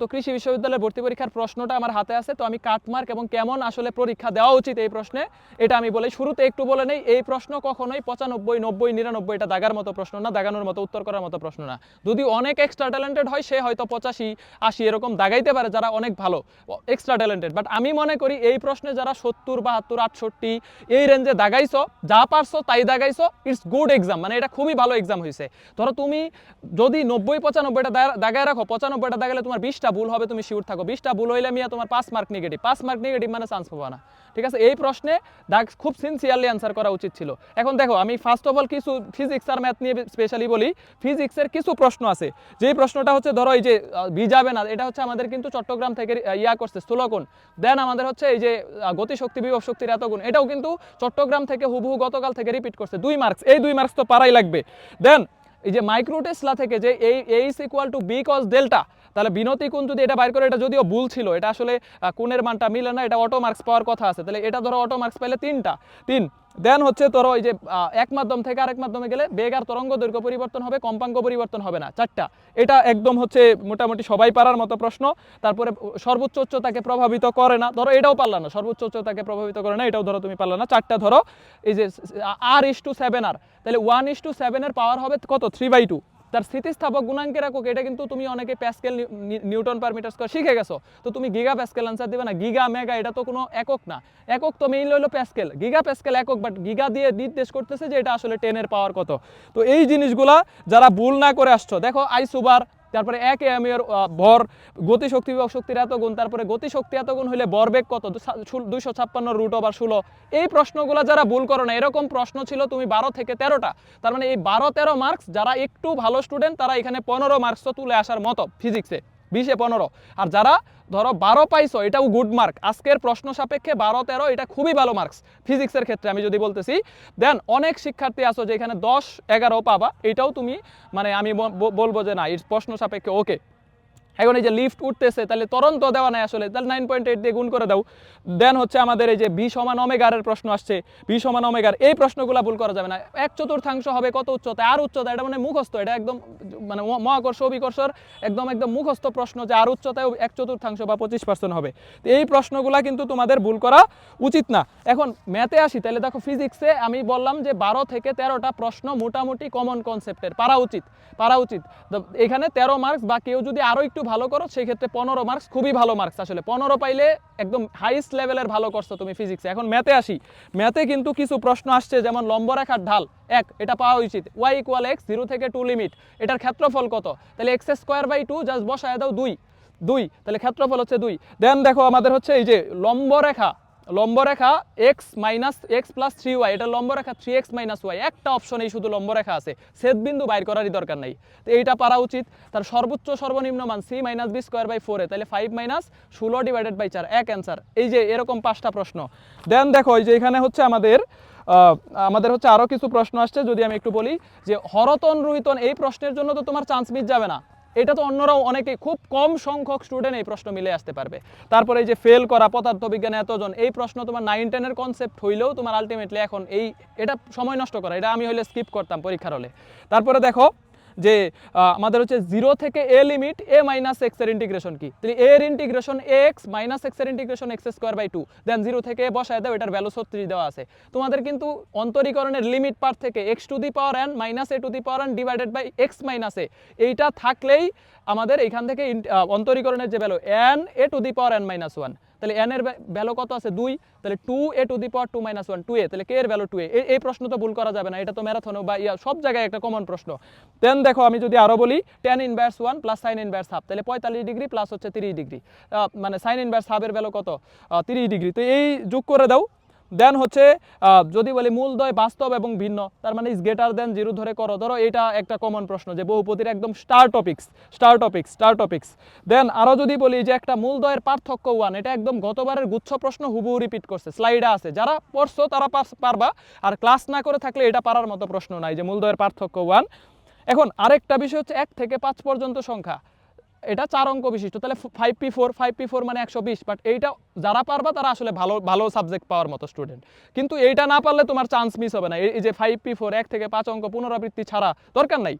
তো কৃষি বিশ্ববিদ্যালয়ের ভর্তি পরীক্ষার প্রশ্নটা আমার হাতে আছে, তো আমি কাটমার্ক এবং কেমন আসলে পরীক্ষা দেওয়া উচিত এই প্রশ্নে, এটা আমি বলি। শুরুতে একটু বলে নেই, এই প্রশ্ন কখনোই পঁচানব্বই, নব্বই নিরানব্বই এটা দাগার মতো প্রশ্ন না, দাগানোর মতো, উত্তর করার মতো প্রশ্ন না। যদি অনেক এক্সট্রা ট্যালেন্টেড হয়, সে হয়তো পঁচাশি, আশি এরকম দাগাইতে পারে, যারা অনেক ভালো এক্সট্রা ট্যালেন্টেড বাট আমি মনে করি এই প্রশ্নে যারা সত্তর, বাহাত্তর, আটষট্টি, এই রেঞ্জে দাগাইছো, যা পারছ তাই দাগাইছো ইটস গুড এক্সাম মানে এটা খুবই ভালো এক্সাম হয়েছে ধরো তুমি যদি নব্বই, পঁচানব্বইটা দাগায় রাখো, পঁচানব্বইটা দাগালে তোমার বিশটা ভুল হবে, তুমি শিওর থাকো। বিশটা ভুল হইলে মিয়া তোমার পাঁচ মার্ক নেগেটিভ পাঁচ মার্ক নেগেটিভ মানে চান্স পাবা না। ঠিক আছে? এই প্রশ্নে দাগ খুব সিনসিয়ারলি অ্যান্সার করা উচিত ছিল। এখন দেখো, আমি ফার্স্ট অফ অল কিছু ফিজিক্স আর ম্যাথ নিয়ে স্পেশালি বলি। ফিজিক্সের কিছু প্রশ্ন আছে। যেই প্রশ্নটা হচ্ছে, ধরো এই যে ভিজাবে না, এটা হচ্ছে আমাদের কিন্তু চট্টগ্রাম থেকে ইয়া করছে, স্থূলকোণ। দেন আমাদের হচ্ছে এই যে গতিশক্তি বিভব শক্তির এত গুণ। এটাও কিন্তু চট্টগ্রাম থেকে হুবহু গতকাল থেকে রিপিট করছে। দুই মার্কস এই দুই মার্কস তো পারাই লাগবে। দেন এই যে মাইক্রোটেসলা থেকে যে এই H equal to B cos delta তাহলে বিনতি কোণ যদি এটা বাইর করে, এটা যদিও ভুল ছিল, এটা আসলে কোণের মানটা মিলে না, এটা অটো মার্কস পাওয়ার কথা আছে। তাহলে এটা ধরো অটো মার্কস পাইলে তিনটা। তিন দেন হচ্ছে ধরো ওই যে এক মাধ্যম থেকে আরেক মাধ্যমে গেলে বেগ আর তরঙ্গ দৈর্ঘ্য পরিবর্তন হবে, কম্পাঙ্ক পরিবর্তন হবে না। চারটা। এটা একদম হচ্ছে মোটামুটি সবাই পারার মতো প্রশ্ন। তারপরে সর্বোচ্চ উচ্চতাকে প্রভাবিত করে না। ধরো এটাও পারলা না, সর্বোচ্চ উচ্চতাকে প্রভাবিত করে না, এটাও ধরো তুমি পারলা না। চারটা ধরো, এই যে আর ইস টু সেভেন আর তাহলে ওয়ান ইস টু সেভেনের পাওয়ার হবে কত? থ্রি বাই টু তার স্থিতিস্থাপক গুণাঙ্কের একক এটা কিন্তু তুমি অনেকে pascal newton per metre square শিখে গেছো। তো তুমি গিগা প্যাসকেল আনসার দিবে না। গিগা, মেগা, এটা তো কোনো একক না। একক তো মেইন হলো প্যাসকেল গিগা প্যাসকেল একক বাট গিগা দিয়ে নির্দেশ করতেছে যে এটা আসলে টেনের পাওয়ার কত। তো এই জিনিসগুলা যারা ভুল না করে আসছো, দেখো, আই সুবার তারপরে এক এম এর ভর, গতিশক্তি শক্তির এত গুণ তারপরে গতিশক্তি এত গুণ হলে ভরবেগ কত? দুইশো ছাপ্পান্ন রুট ওভার ষোলো। এই প্রশ্নগুলো যারা ভুল করো না, এরকম প্রশ্ন ছিল তুমি বারো থেকে তেরোটা। তার মানে এই বারো তেরো মার্কস যারা একটু ভালো স্টুডেন্ট তারা এখানে পনেরো মার্কস তো তুলে আসার মতো ফিজিক্সে বিশে পনেরো। আর যারা ধরো বারো পাইছো, এটাও গুড মার্ক আজকের প্রশ্ন সাপেক্ষে বারো, তেরো, এটা খুবই ভালো মার্কস ফিজিক্সের ক্ষেত্রে আমি যদি বলতেছি। দেন অনেক শিক্ষার্থী আছো যে এখানে দশ, এগারো পাবা। এটাও তুমি মানে আমি বলব যে না এই প্রশ্ন সাপেক্ষে ওকে এখন এই যে লিফট উঠতেছে, তাহলে তরণ তো দেওয়া নাই আসলে। তাহলে নাইন পয়েন্ট এইট দিয়ে গুণ করে দাও। দেন হচ্ছে আমাদের এই যে বি সমান অমেগারের প্রশ্ন আসছে। বি সমান অমেগার এই প্রশ্নগুলো ভুল করা যাবে না। এক চতুর্থাংশ হবে কত উচ্চতা? আর উচ্চতা, এটা মানে মুখস্থ, এটা একদম মানে মহাকর্ষ, অভিকর্ষর একদম একদম মুখস্থ প্রশ্ন যে আর উচ্চতায় এক চতুর্থাংশ বা পঁচিশ পার্সেন্ট হবে। তো এই প্রশ্নগুলো কিন্তু তোমাদের ভুল করা উচিত না। এখন ম্যাথে আসি, তাহলে দেখো ফিজিক্সে আমি বললাম যে বারো থেকে তেরোটা প্রশ্ন মোটামুটি কমন কনসেপ্টের পারা উচিত পারা উচিত। এখানে তেরো মার্কস বা কেউ যদি আরও একটু ভালো করো সেই ক্ষেত্রে পনেরো মার্কস খুবই ভালো মার্কস আসলে। পনেরো পাইলে একদম হাইস্ট লেভেলের ভালো করছ তুমি ফিজিক্সে এখন ম্যাথে আসি। ম্যাথে কিন্তু কিছু প্রশ্ন আসছে, যেমন লম্ব রেখার ঢাল, এক, এটা পাওয়া উচিত। ওয়াই ইকুয়াল এক্স জিরো থেকে টু লিমিট এটার ক্ষেত্রফল কত? তাহলে X square by two just বসায় দাও দুই। দুই, তাহলে ক্ষেত্রফল হচ্ছে দুই। দেন দেখো আমাদের হচ্ছে এই যে লম্বরেখা লম্বরেখা X minus X plus three Y এটা লম্বরেখা থ্রি এক্স মাইনাস ওয়াই একটা অপশনেই শুধু লম্বরেখা আছে বিন্দু বাইর করারই দরকার নাই। তো এইটা পারা উচিত, তার সর্বোচ্চ সর্বনিম্ন মান C minus B square by ফোরে তাহলে ফাইভ মাইনাস ষোলো ডিভাইডেড বাই চার, এক অ্যান্সার এই যে এরকম পাঁচটা প্রশ্ন। দেন দেখো, এই যে এখানে হচ্ছে আমাদের আমাদের হচ্ছে আরও কিছু প্রশ্ন আসছে, যদি আমি একটু বলি যে হরতন রুহিতন এই প্রশ্নের জন্য তো তোমার চান্স মিস যাবে না। এটা তো অন্যরাও অনেকে খুব কম সংখ্যক স্টুডেন্ট এই প্রশ্ন মিলে আসতে পারবে। তারপরে এই যে ফেল করা পদার্থ বিজ্ঞানে এতজন, এই প্রশ্ন তোমার নাইন টেনের কনসেপ্ট হইলেও তোমার আলটিমেটলি এখন এই, এটা সময় নষ্ট করা, এটা আমি হইলে স্কিপ করতাম পরীক্ষার হলে। তারপরে দেখো যে আমাদের হচ্ছে জিরো থেকে এ লিমিট এ মাইনাস এক্সের ইন্টিগ্রেশন কি? তাহলে এর ইন্টিগ্রেশন এক্স মাইনাস এক্সের integration X square by two then zero থেকে বসায় দাও, এটার ভ্যালু ছত্রিশ দেওয়া আছে। তোমাদের কিন্তু অন্তরীকরণের লিমিট পার থেকে X to the power N minus A to the power N divided by X minus A এইটা থাকলেই আমাদের এখান থেকে অন্তরীকরণের যে value N A to the power N minus one তাহলে এন এর ভ্যালু কত আছে? দুই। তাহলে two A to the power two minus one two A তাহলে কে এর ভ্যালু টু এ এই প্রশ্ন তো ভুল করা যাবে না, এটা তো ম্যারাথনে বা ইয়া, সব জায়গায় একটা কমন প্রশ্ন। দেন দেখো, আমি যদি আরও বলি tan inverse one plus sine inverse half তাহলে পঁয়তাল্লিশ ডিগ্রি প্লাস হচ্ছে তিরিশ ডিগ্রি মানে সাইন ইনভার্স হাফের ভ্যালু কত? তিরিশ ডিগ্রি তো এই যোগ করে দাও। দেন হচ্ছে যদি বলি মূলদয় বাস্তব এবং ভিন্ন, তার মানে ইজ গ্রেটার দেন জিরো ধরে করো। ধরো, এটা একটা কমন প্রশ্ন যে বহুপতির একদম star topics star topics star topics then আরও যদি বলি যে একটা মূলদয়ের পার্থক্য ওয়ান এটা একদম গতবারের গুচ্ছ প্রশ্ন হুবহু রিপিট করছে। স্লাইডে আছে। যারা পড়ছো, তারা পারবা। আর ক্লাস না করে থাকলে এটা পারার মতো প্রশ্ন নাই যে মূলদয়ের পার্থক্য ওয়ান এখন আরেকটা বিষয় হচ্ছে এক থেকে পাঁচ পর্যন্ত সংখ্যা। এটা চার অঙ্ক বিশিষ্ট। তাহলে five P four five P four মানে একশো বিশ বাট এইটা যারা পারবা তারা আসলে ভালো ভালো সাবজেক্ট পাওয়ার মতো স্টুডেন্ট কিন্তু এইটা না পারলে তোমার চান্স মিস হবে না। এই যে ফাইভ পি ফোর এক থেকে পাঁচ অঙ্ক পুনরাবৃত্তি ছাড়া দরকার নাই।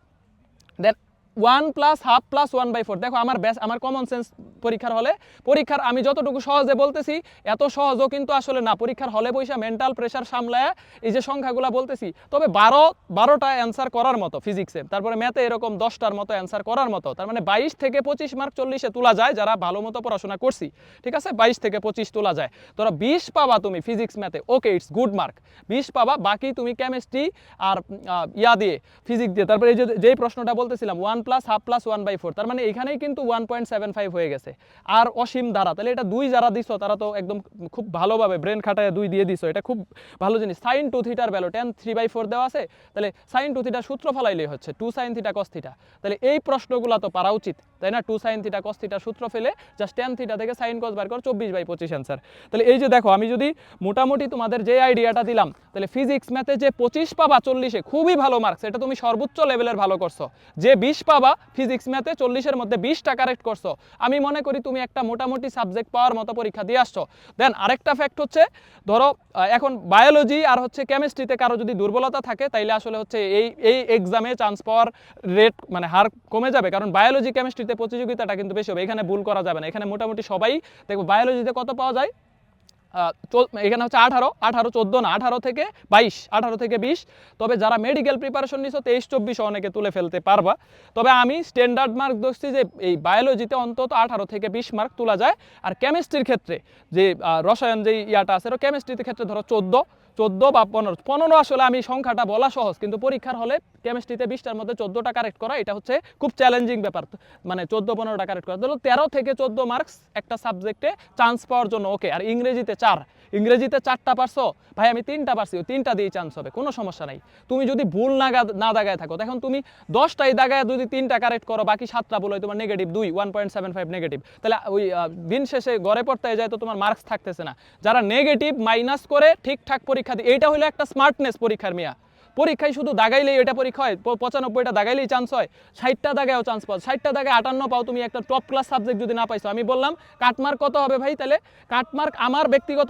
Then one plus half plus one by four দেখো, আমার ব্যাস আমার কমন সেন্স পরীক্ষার হলে, পরীক্ষার আমি যতটুকু সহজে বলতেছি, এত সহজও কিন্তু আসলে না। পরীক্ষার হলে বৈশা মেন্টাল প্রেশার সামলায় এই যে সংখ্যাগুলো বলতেছি, তবে বারো, বারোটা অ্যান্সার করার মতো ফিজিক্সে তারপরে ম্যাথে এরকম দশটার মতো অ্যান্সার করার মতো। তার মানে বাইশ থেকে পঁচিশ মার্ক চল্লিশে তোলা যায় যারা ভালো মতো পড়াশোনা করছি। ঠিক আছে? বাইশ থেকে পঁচিশ তোলা যায়। তোরা বিশ পাবা তুমি ফিজিক্স ম্যাথে ওকে ইটস গুড মার্ক বিশ পাবা, বাকি তুমি কেমিস্ট্রি আর ইয়া দিয়ে ফিজিক্স দিয়ে। তারপরে এই যে, যেই প্রশ্নটা বলতেছিলাম one plus half plus one by four তার মানে এখানেই কিন্তু ওয়ান পয়েন্ট সেভেন ফাইভ হয়ে গেছে। আর অসীম দ্বারা তাহলে এটা দুই যারা দিছো, তারা তো একদম খুব ভালোভাবে ব্রেন খাটায় দুই দিয়ে দিছো। এটা খুব ভালো জিনিস। সাইন টু থিটার value tan three by four দেওয়া আছে। তাহলে সাইন টু থিটার সূত্র ফেলাইলেই হচ্ছে two sine theta cos theta তাহলে এই প্রশ্নগুলো তো পারা উচিত, তাই না? টু সাইন থিটা কস থিটার সূত্র ফেলে জাস্ট টেন থিটা থেকে সাইন কস বার কর, চব্বিশ বাই পঁচিশ অ্যান্সার তাহলে এই যে দেখো, আমি যদি মোটামুটি তোমাদের যে আইডিয়াটা দিলাম, তাহলে ফিজিক্স ম্যাথে যে পঁচিশ পাবা চল্লিশে, খুবই ভালো মার্কস এটা তুমি সর্বোচ্চ লেভেলের ভালো করছ। যে বিশ পাবা ফিজিক্স ম্যাথে চল্লিশের মধ্যে বিশটা কারেক্ট করছ। আমি মনে করি তুমি একটা মোটামুটি সাবজেক্ট পাওয়ার মতো পরীক্ষা দিয়ে আসছো। দেন আরেকটা ফ্যাক্ট হচ্ছে, ধরো এখন বায়োলজি আর হচ্ছে কেমিস্ট্রিতে কারও যদি দুর্বলতা থাকে, তাইলে আসলে হচ্ছে এই এই এক্সামে চান্স পাওয়ার রেট মানে হার কমে যাবে। কারণ বায়োলজি কেমিস্ট্রিতে প্রতিযোগিতাটা কিন্তু বেশি হবে, এখানে ভুল করা যাবে না। এখানে মোটামুটি সবাই দেখো বায়োলজিতে কত পাওয়া যায়? এখানে হচ্ছে আঠারো আঠারো চোদ্দ না, আঠারো থেকে বাইশ, আঠারো থেকে বিশ। তবে যারা মেডিকেল প্রিপারেশন নিছো, তেইশ, চব্বিশ অনেকে তুলে ফেলতে পারবা। তবে আমি স্ট্যান্ডার্ড মার্ক দেখছি যে এই বায়োলজিতে অন্তত আঠারো থেকে বিশ মার্ক তোলা যায়। আর কেমিস্ট্রির ক্ষেত্রে যে রসায়ন যে ইয়াটা আছে কেমিস্ট্রির ক্ষেত্রে ধরো চোদ্দ চোদ্দ বা পনেরো। পনেরো আসলে আমি সংখ্যাটা বলা সহজ, কিন্তু পরীক্ষার হলে কেমিস্ট্রিতে বিশটার মধ্যে চোদ্দোটা কারেক্ট করা, এটা হচ্ছে খুব চ্যালেঞ্জিং ব্যাপার। মানে চোদ্দ, পনেরোটা কারেক্ট করা। ধরো তেরো থেকে চোদ্দ মার্কস একটা সাবজেক্টে চান্স পাওয়ার জন্য ওকে আর ইংরেজিতে চার। ইংরেজিতে চারটা পারছ? ভাই, আমি তিনটা পারছি তিনটা দিয়ে চান্স হবে, কোনো সমস্যা নাই। তুমি যদি ভুল না না দাগায় থাকো তখন তুমি দশটাই দাগায় যদি তিনটা কারেক্ট করো, বাকি সাতটা বলো, তোমার নেগেটিভ দুই one point seven five negative তাহলে, ওই দিন শেষে গড়ে পড়তে যায় তো তোমার মার্কস থাকতেছে না। যারা নেগেটিভ মাইনাস করে ঠিকঠাক পরীক্ষা দিই এইটা হলো একটা স্মার্টনেস পরীক্ষার মিয়া। পরীক্ষায় শুধু দাগাইলেই এটা পরীক্ষা হয় পঁচানব্বইটা দাগাইলেই চান্স হয়, ষাটটা দাগায়ও চান্স পাও। ষাটটা দাগায় আটান্ন পাও, তুমি একটা টপ ক্লাস সাবজেক্ট যদি না পাইছো। আমি বললাম কাটমার্ক কত হবে ভাই তাহলে? কাটমার্ক আমার ব্যক্তিগত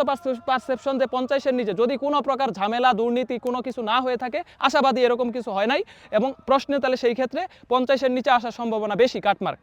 পারসেপশন যে পঞ্চাশের নিচে, যদি কোনো প্রকার ঝামেলা, দুর্নীতি কোনো কিছু না হয়ে থাকে, আশাবাদী এরকম কিছু হয় নাই। এবং প্রশ্নে তাহলে সেই ক্ষেত্রে পঞ্চাশের নিচে আসার সম্ভাবনা বেশি কাটমার্ক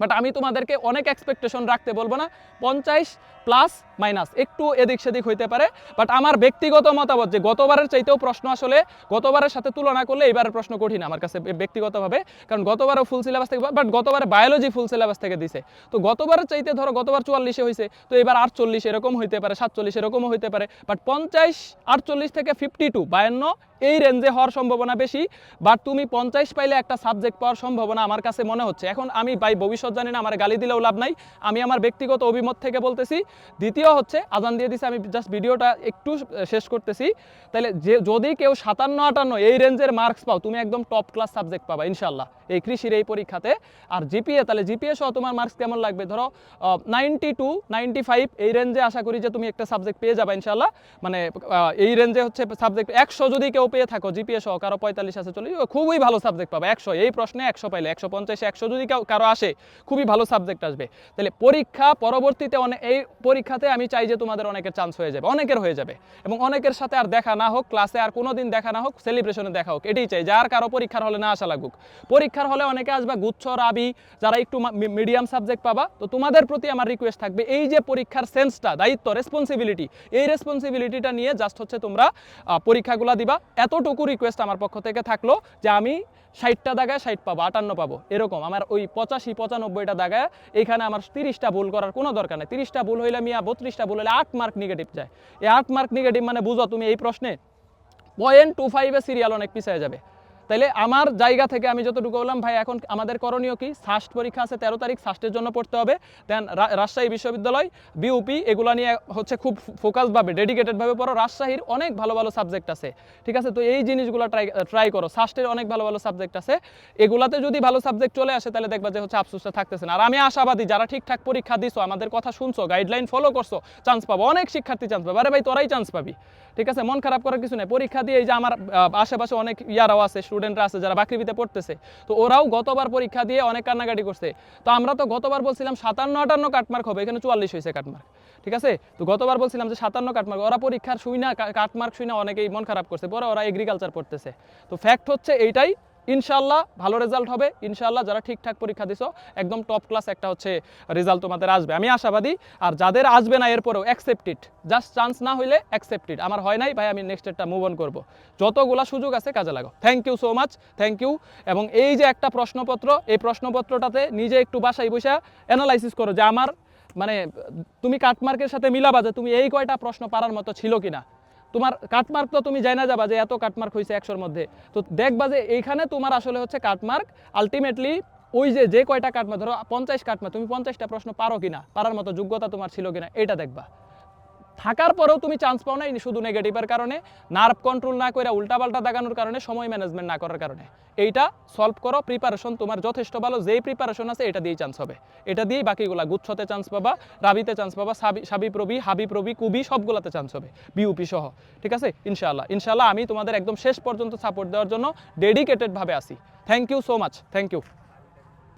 বাট আমি তোমাদেরকে অনেক এক্সপেকটেশন রাখতে বলব না। পঞ্চাশ প্লাস, মাইনাস। একটু এদিক সেদিক হইতে পারে বাট আমার ব্যক্তিগত মতামত যে গতবারের চাইতেও প্রশ্ন আসলে গতবারের সাথে তুলনা করলে এবারের প্রশ্ন কঠিন আমার কাছে ব্যক্তিগতভাবে, কারণ গতবারও ফুল সিলেবাস থেকে বাট গতবারে বায়োলজি ফুল সিলেবাস থেকে দিছে। তো গতবারের চাইতে ধরো গতবার চুয়াল্লিশে হয়েছে তো এবার আটচল্লিশ এরকম হইতে পারে, সাতচল্লিশ এরকমও হইতে পারে বাট পঞ্চাশ, আটচল্লিশ থেকে ফিফটি টু বায়ান্ন, এই রেঞ্জে হওয়ার সম্ভাবনা বেশি বাট তুমি পঞ্চাশ পাইলে একটা সাবজেক্ট পাওয়ার সম্ভাবনা আমার কাছে মনে হচ্ছে। এখন আমি বাই ভবিষ্যৎ জানি না, আমার গালি দিলেও লাভ নাই। আমি আমার ব্যক্তিগত অভিমত থেকে বলতেছি দ্বিতীয় হচ্ছে, আজান দিয়ে দিছে, আমি জাস্ট ভিডিওটা একটু শেষ করতেছি। তাহলে যে, যদি কেউ সাতান্ন আটান্ন এই রেঞ্জের মার্কস পাও, তুমি একদম টপ ক্লাস সাবজেক্ট পাবা ইনশাল্লাহ এই কৃষির এই পরীক্ষাতে। আর জিপিএ তাহলে জিপিএ সহ তোমার মার্কস কেমন লাগবে? ধরো নাইনটি টু নাইনটি ফাইভ এই রেঞ্জে আশা করি যে তুমি একটা সাবজেক্ট পেয়ে যাবে ইনশাল্লাহ মানে এই রেঞ্জে হচ্ছে সাবজেক্ট একশো যদি কেউ পেয়ে থাকো জিপিএ সহ কারও পঁয়তাল্লিশ আছে চল্লিশ খুবই ভালো সাবজেক্ট পাবে, একশো। এই প্রশ্নে একশো পাইলে, একশো পঞ্চাশে একশো যদি কারও আসে, খুবই ভালো সাবজেক্ট আসবে। তাহলে পরীক্ষা পরবর্তীতে অনেক এই পরীক্ষাতে আমি চাই যে তোমাদের অনেকের চান্স হয়ে যাবে, অনেকের হয়ে যাবে। এবং অনেকের সাথে আর দেখা না হোক ক্লাসে আর কোনো দিন দেখা না হোক সেলিব্রেশনে দেখা হোক, এটাই চাই। যার কারও পরীক্ষার হলে না আসা লাগুক। পরীক্ষার হলে অনেকে আসবে, গুচ্ছ, রাবি, যারা একটু মিডিয়াম সাবজেক্ট পাবা। তো তোমাদের প্রতি আমার রিকোয়েস্ট থাকবে, এই যে পরীক্ষার সেন্সটা দায়িত্ব রেসপন্সিবিলিটি এই রেসপন্সিবিলিটিটা নিয়ে জাস্ট হচ্ছে তোমরা পরীক্ষাগুলো দিবা। এতটুকু রিকোয়েস্ট আমার পক্ষ থেকে থাকল যে আমি ষাটটা দাগায় ষাট পাবো, আটান্ন পাবো, এরকম। আমার ওই পঁচাশি, পঁচানব্বইটা দাগায় এখানে আমার তিরিশটা ভুল করার কোনো দরকার নেই। তিরিশটা ভুল হইলে মিয়া, বত্রিশটা ভুল হইলে আট মার্ক নেগেটিভ যায়। এই আট মার্ক নেগেটিভ মানে বুঝো তুমি এই প্রশ্নে? পয়েন্ট টু ফাইভে সিরিয়াল অনেক পিছিয়ে যাবে। তাইলে আমার জায়গা থেকে আমি যতটুকু বললাম ভাই, এখন আমাদের করণীয় কি? সাস্ট পরীক্ষা আছে, তেরো তারিখ সাস্টের জন্য পড়তে হবে। দেন রাজশাহী বিশ্ববিদ্যালয় বিউপি এগুলো নিয়ে হচ্ছে খুব ফোকাসভাবে ডেডিকেটেডভাবে পড়ো। রাজশাহীর অনেক ভালো ভালো সাবজেক্ট আছে, ঠিক আছে? তো এই জিনিসগুলো ট্রাই ট্রাই করো। সাস্টের অনেক ভালো ভালো সাবজেক্ট আছে। এগুলাতে যদি ভালো সাবজেক্ট চলে আসে, তাহলে দেখবা যে হচ্ছে আফসোসটা থাকতেছে না। আর আমি আশাবাদী, যারা ঠিকঠাক পরীক্ষা দিছো, আমাদের কথা শুনছো গাইডলাইন ফলো করছ চান্স পাবো। অনেক শিক্ষার্থী চান্স পাবে। আরে ভাই, তোরাই চান্স পাবি, ঠিক আছে? মন খারাপ করার কিছু নেই। পরীক্ষা দিয়ে এই যে আমার আশেপাশে অনেক ইয়ারাও আছে স্টুডেন্টরা আছে, যারা বাকৃবিতে পড়তেছে। তো ওরাও গতবার পরীক্ষা দিয়ে অনেক কান্নাকাটি করছে। তো আমরা তো গতবার বলছিলাম সাতান্ন আটান্ন কাটমার্ক হবে, এখানে চুয়াল্লিশ হয়েছে কাটমার্ক। ঠিক আছে? তো গতবার বলছিলাম যে সাতান্ন কাটমার্ক, ওরা পরীক্ষার শুই না কাটমার্ক শুই না, অনেকেই মন খারাপ করছে, পরে ওরা এগ্রিকালচার পড়তেছে। তো ফ্যাক্ট হচ্ছে এইটাই ইনশাল্লাহ ভালো রেজাল্ট হবে। ইনশাল্লাহ যারা ঠিকঠাক পরীক্ষা দিছো, একদম টপ ক্লাস একটা হচ্ছে রেজাল্ট তোমাদের আসবে। আমি আশাবাদী, আর যাদের আসবে না, এরপরেও অ্যাকসেপ্টেড জাস্ট চান্স না হইলে অ্যাকসেপ্টেড আমার হয় নাই, ভাই, আমি নেক্সট একটা মুভ অন করব। যতগুলা সুযোগ আছে, কাজে লাগো thank you so much thank you এবং এই যে একটা প্রশ্নপত্র, এই প্রশ্নপত্রটাতে নিজে একটু বাসায় বসে অ্যানালাইসিস করো যে আমার মানে তুমি কাটমার্কের সাথে মিলাবা যে তুমি এই কয়টা প্রশ্ন পারার মতো ছিল কিনা। তোমার কাটমার্ক তো তুমি জানা যাবা যে এত কাটমার্ক হয়েছে একশোর মধ্যে। তো দেখবা যে এইখানে তোমার আসলে হচ্ছে কাটমার্ক আলটিমেটলি ওই যে যে কয়টা কাটমার্ক, ধরো পঞ্চাশ কাটমার্ক, তুমি পঞ্চাশটা প্রশ্ন পারো কিনা, পারার মতো যোগ্যতা তোমার ছিল কিনা, এটা দেখবা। থাকার পরেও তুমি চান্স পাও না শুধু নেগেটিভের কারণে নার্ভ কন্ট্রোল না করে উল্টাপাল্টা দাগানোর কারণে, সময় ম্যানেজমেন্ট না করার কারণে। এইটা সলভ করো প্রিপারেশন তোমার যথেষ্ট ভালো, যেই প্রিপারেশন আছে এটা দিয়েই চান্স হবে। এটা দিয়েই বাকিগুলা, গুচ্ছতে চান্স পাবা, রাবিতে চান্স পাবা, সাবি সাবি প্রবি হাবি প্রবি কুবি সবগুলাতে চান্স হবে বিউপি সহ, ঠিক আছে? ইনশাআল্লাহ ইনশাআল্লাহ আমি তোমাদের একদম শেষ পর্যন্ত সাপোর্ট দেওয়ার জন্য ডেডিকেটেডভাবে আসি thank you so much thank you